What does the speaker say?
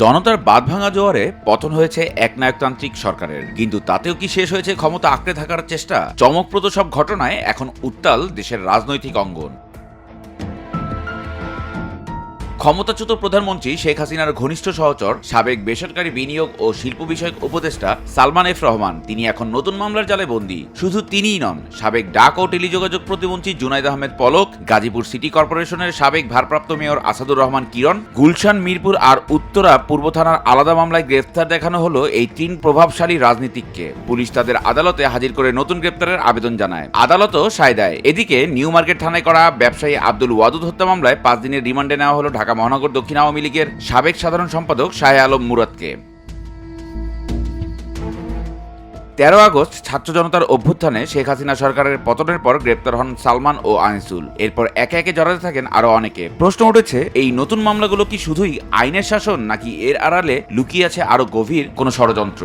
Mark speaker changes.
Speaker 1: জনতার বাদ ভাঙা জোয়ারে পতন হয়েছে একনায়কতান্ত্রিক সরকারের। কিন্তু তাতেও কি শেষ হয়েছে ক্ষমতা আঁকড়ে থাকার চেষ্টা? চমকপ্রদ সব ঘটনায় এখন উত্তাল দেশের রাজনৈতিক অঙ্গন। ক্ষমতাচ্যুত প্রধানমন্ত্রী শেখ হাসিনার ঘনিষ্ঠ সহচর, সাবেক বেসরকারি বিনিয়োগ ও শিল্প বিষয়ক উপদেষ্টা সালমান এফ রহমান। তিনি এখন নতুন মামলার জালে বন্দী। শুধু তিনিই নন, সাবেক ডাক ও টেলিযোগাযোগ প্রতিমন্ত্রী জুনাইদ আহমেদ পলক, গাজীপুর সিটি কর্পোরেশনের সাবেক ভারপ্রাপ্ত মেয়র আসাদুর রহমান কিরণ, গুলশান, মিরপুর আর উত্তরা পূর্ব থানার আলাদা মামলায় গ্রেফতার দেখানো হলো এই তিন প্রভাবশালী রাজনীতিককে। পুলিশ তাদের আদালতে হাজির করে নতুন গ্রেপ্তারের আবেদন জানায়। আদালতও সায় দেয়। এদিকে নিউ মার্কেট থানায় করা ব্যবসায়ী আব্দুল ওয়াদুদ হত্যা মামলায় পাঁচ দিনের রিমান্ডে নেওয়া হলো ঢাকা মহানগর দক্ষিণ আওয়ামী লীগের সাবেক সাধারণ সম্পাদক শাহে আলম মুরাদকে। তেরো আগস্ট ছাত্র জনতার অভ্যুত্থানে শেখ হাসিনা সরকারের পতনের পর গ্রেপ্তার হন সালমান ও আনিসুল। এরপর একে একে জড়াতে থাকেন আরও অনেকে। প্রশ্ন উঠেছে, এই নতুন মামলাগুলো কি শুধুই আইনের শাসন নাকি এর আড়ালে লুকিয়ে আছে আরও গভীর কোনো ষড়যন্ত্র?